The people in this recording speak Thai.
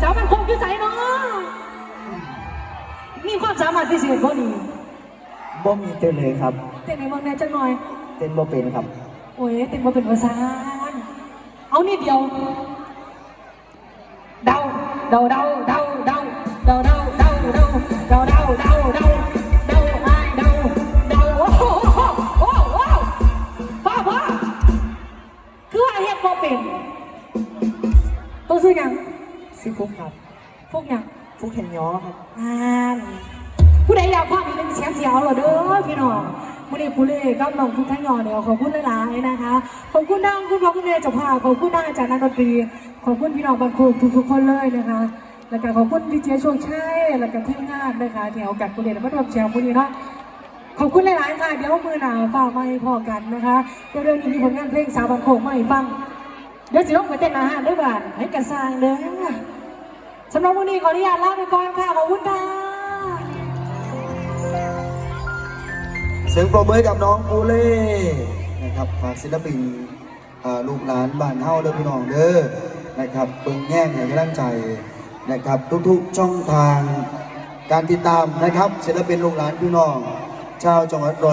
สาวมันคงอยู่ใส่เนาะมีความสามารถพิเศษคนนี้บ่มีเต้นเลยครับ เต้นในเมืองแน่จังหน่อย เต้นบ่เป็นครับ โอ้ยเต้นมาเป็นภาษานเอานิดเดียว เดาเดาเดาเดาเดาเดาเดาเดาเดาเดาเดาเดาเดาเดาไอ้เดาเดาโอ้โหโอ้โหพ่อพ่อคือว่าเฮ็ดบ่เป็นตัวซื้อหยัง ซิฟุกครับพวกหยังฟุกเห็นย้อครับอ่านผู้ใดอยากฟังอีกหนึ่งเสียงเสียวเหรอเด้อพี่น้องมื่อนี้ผู้เล่กับน้องคุณทั้งยอเนี่ยขอบคุณหลายๆนะคะขอบคุณดังคุณพ่อคุณแม่เจ้าภาพขอบคุณดังอาจารย์นักดนตรีขอบคุณพี่น้องบางคนทุกๆคนเลยนะคะแล้วก็ขอบคุณดีเจช่วงชัยแล้วก็ทีมงานนะคะที่เอากัดกุเรียนมาร่วมแชร์มื้อนี้เนาะขอบคุณหลายๆค่ะเดี๋ยวมือหนาฝากมาให้พอกันนะคะเดี๋ยวเรื่องนี้มีผลงานเพลงสาวบันโคกมาให้ฟังเดี๋ยวสิลงไปเต้นอาหารด้วยบ้านให้กันสร้างเด้อ สำหรับวันนี้ขออนุญาตลาไปก่อนค่ะ ขอบคุณค่ะเสียงปรบมือให้กับน้องปูเล่นะครับฝากศิลปินอ่าลูกหลานบ้านเฮาเด้อพี่น้องเด้อนะครับเบิ่งแง่งให้กำลังใจนะครับ ทุกๆช่องทางการติดตามนะครับศิลปินลูกหลานพี่น้อง ชาวจังหวัดร้อย